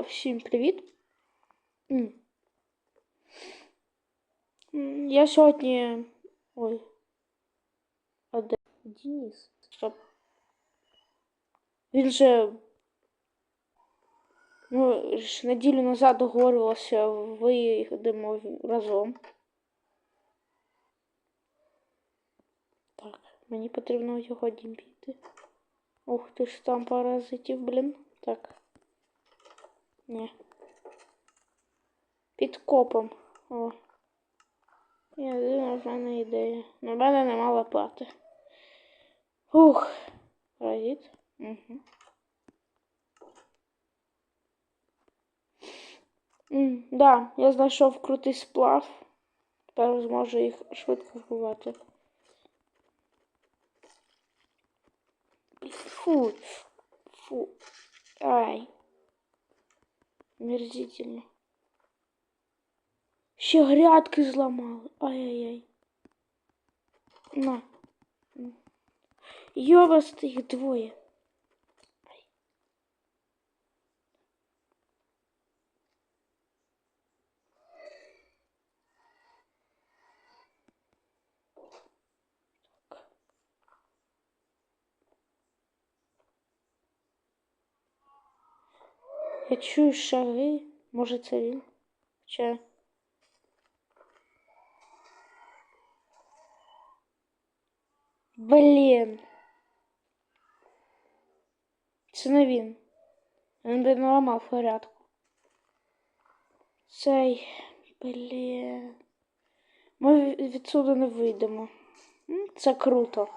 О, всім привіт. Я сьогодні. Ой. А де? Денис. Стоп. Він же. Ну, ж неділю назад договорилося, виїдемо разом. Так, мені потрібно його дім піти. Ух ти ж там паразитів, блін. Так. Ні. Під копом. О. Єдина в мене ідея. На мене нема лопати. Ух. Паразит. Угу. М, да, я знайшов крутий сплав. Тепер зможу їх швидко вбивати. Фу. Фу. Ай. Мерзительно. Ще грядки зламали. Ай-яй-яй. На. Йовасти їх двоє. Я чую шаги. Може це він? Чи... Блін. Це не він. Він би наламав порядку. Цей. Блін. Ми відсюди не вийдемо. Це круто.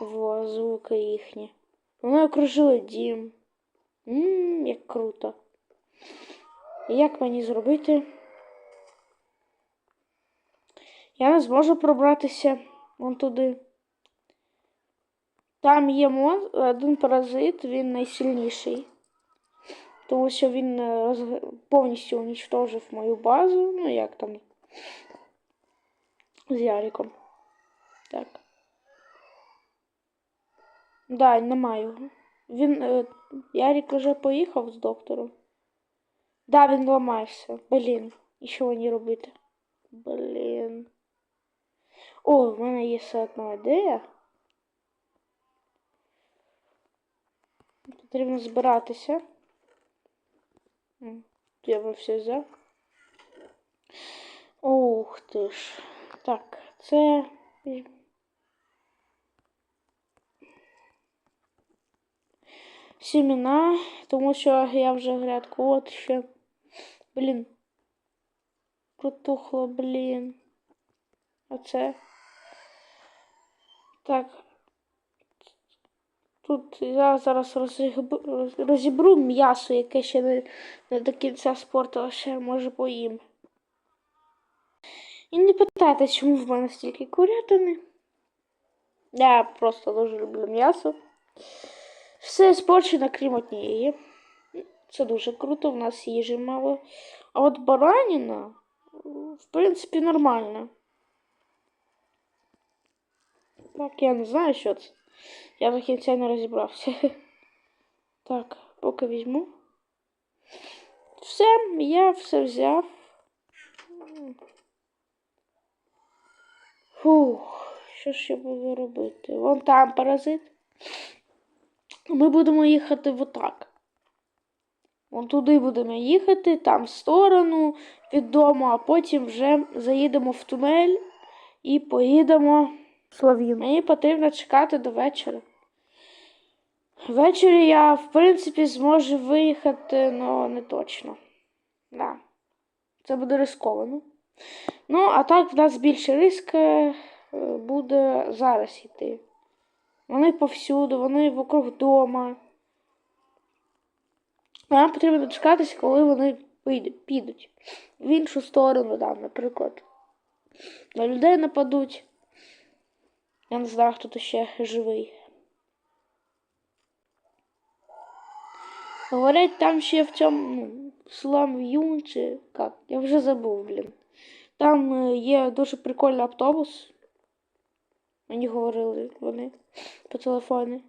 Во, звуки їхні. Вони окружили дім. Ммм, як круто. Як мені зробити? Я не зможу пробратися вон туди. Там є мон... один паразит, він найсильніший. Тому що він е, роз... повністю унічтожив мою базу. Ну, як там. З Яриком. Так. Да, немає його. Він. Е... Ярик вже поїхав з доктором. Да, він ламався. Блін. І що мені робити? Блін. О, в мене є ще одна ідея. Потрібно збиратися. Я би все взяв. Ух ти ж. Так, це. Сімена, тому що я вже грядку от ще. Блін. Протухло, блін. Оце. Так. Тут я зараз розіб- розібру м'ясо, яке ще не, не до кінця спорту, ще може поїм. І не питайте, чому в мене стільки курятини. Я просто дуже люблю м'ясо. Все спорчено, крім однієї. Це дуже круто, в нас їжі мало. А от бараніна, в принципі, нормальна. Так, я не знаю, що це. Я до кінця не розібрався. Так, поки візьму. Все, я все взяв. Фух, що ж я буду робити? Вон там паразит. Ми будемо їхати в отак. Вон туди будемо їхати, там в сторону від дому, а потім вже заїдемо в тунель і поїдемо Слав'ю. Мені потрібно чекати до вечора. Ввечері я, в принципі, зможу виїхати, але не точно. Да. Це буде рисковано. Ну, а так в нас більше риск е, буде зараз йти. Вони повсюду, вони вокруг дома. Нам потрібно дочекатися, коли вони підуть. В іншу сторону, там, наприклад. На людей нападуть. Я не знаю, хто тут ще живий. Говорять, там ще в цьому ну, Слам чи як, я вже забув, блін. Там е, є дуже прикольний автобус. Мені говорили вони. По телефону.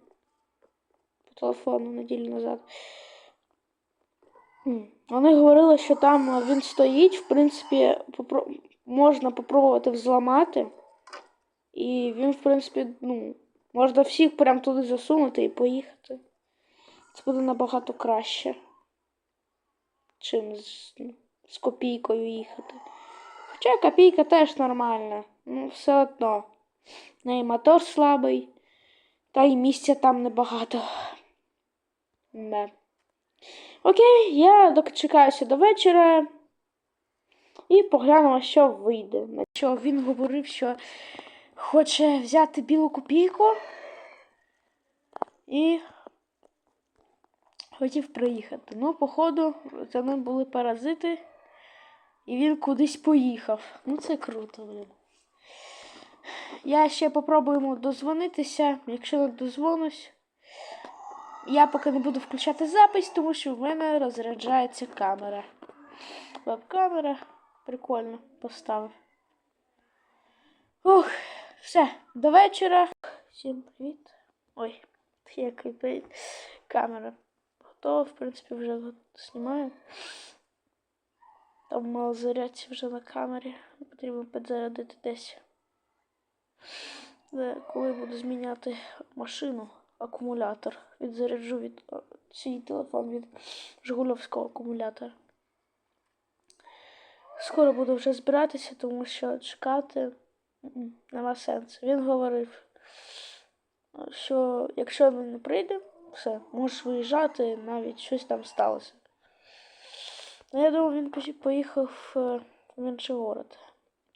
По телефону неділю назад. Вони говорили, що там е, він стоїть, в принципі, попро- можна попробувати взламати. І він, в принципі, ну, можна всіх прям туди засунути і поїхати. Це буде набагато краще, чим з, ну, з копійкою їхати. Хоча копійка теж нормальна, ну все одно. Неї мотор слабий, та й місця там небагато. Не. Окей, я дочекаюся до вечора і поглянемо, що вийде. Що він говорив, що хоче взяти білу копійку і хотів приїхати. Ну, походу, за ним були паразити, і він кудись поїхав. Ну, це круто, блін. Я ще попробую дозвонитися. Якщо не дозвонусь, я поки не буду включати запись, тому що в мене розряджається камера. Веб-камера. Прикольно поставив. Ух, все, до вечора. Всім привіт. Ой, який привіт. Камера. Готова, в принципі, вже знімаю. Там мало зарядці вже на камері. Потрібно підзарядити десь. Коли буду зміняти машину, акумулятор. Відзаряджу від свій телефон від Жигульовського акумулятора. Скоро буду вже збиратися, тому що чекати нема сенсу. Він говорив, що якщо він не прийде, все, можеш виїжджати, навіть щось там сталося. Ну, я думав, він поїхав е, в інший город.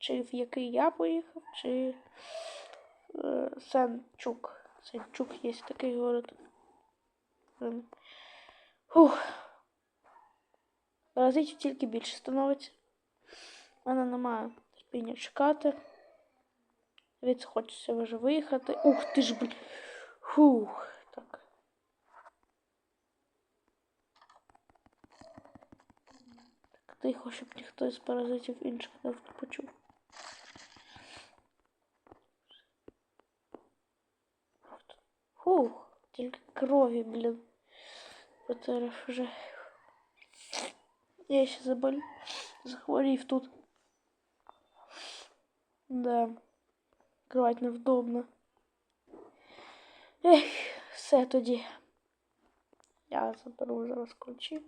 Чи в який я поїхав, чи е, Сенчук. Сенчук є такий город. Фух. Паразитів тільки більше становиться. У мене немає терпіння чекати. Від хочеться вже виїхати. Ух ти ж, блін. Фух. Так. Так тихо, щоб ніхто із паразитів інших не почув. Фух, тільки крові, блін. Потеряв вже. Я ще заболів. Захворів тут. Да. Кровать невдобно. Ех, все тоді. Я заберу зараз ключі.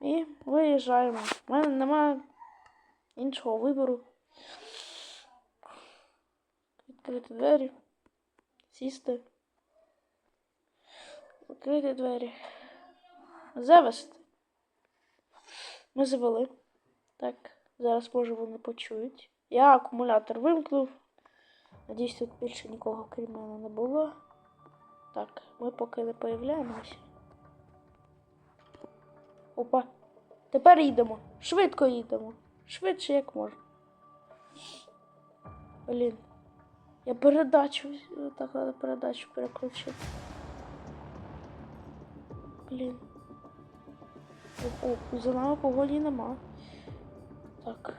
І виїжджаємо. У мене немає іншого вибору. Відкрити двері. Сісти. Відкрити двері. Завести. Ми завели. Так, зараз може вони почують. Я акумулятор вимкнув. Надіюсь, тут більше нікого крім мене не було. Так, ми поки не появляємося. Опа. Тепер їдемо. Швидко їдемо. Швидше як можна. Блін. Я передачу. Так, треба передачу переключити. Блін. О, за нами погоді нема. Так.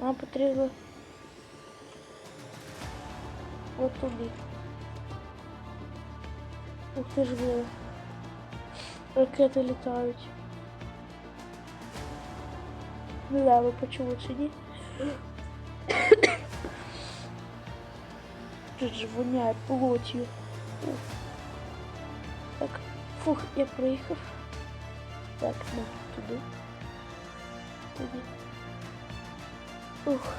Нам потрібно от туди. Ух ти ж блин. Ракети літають. Не знаю, ви почули чи ні. Тут же воняє плотью. Ух. Так, фух, я приїхав. Так, ну, туди. Туди. Ух.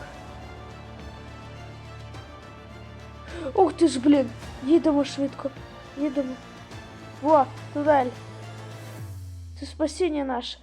Ух ти ж, блін! Їдемо швидко. Їдемо. Во, туди. Це спасіння наше.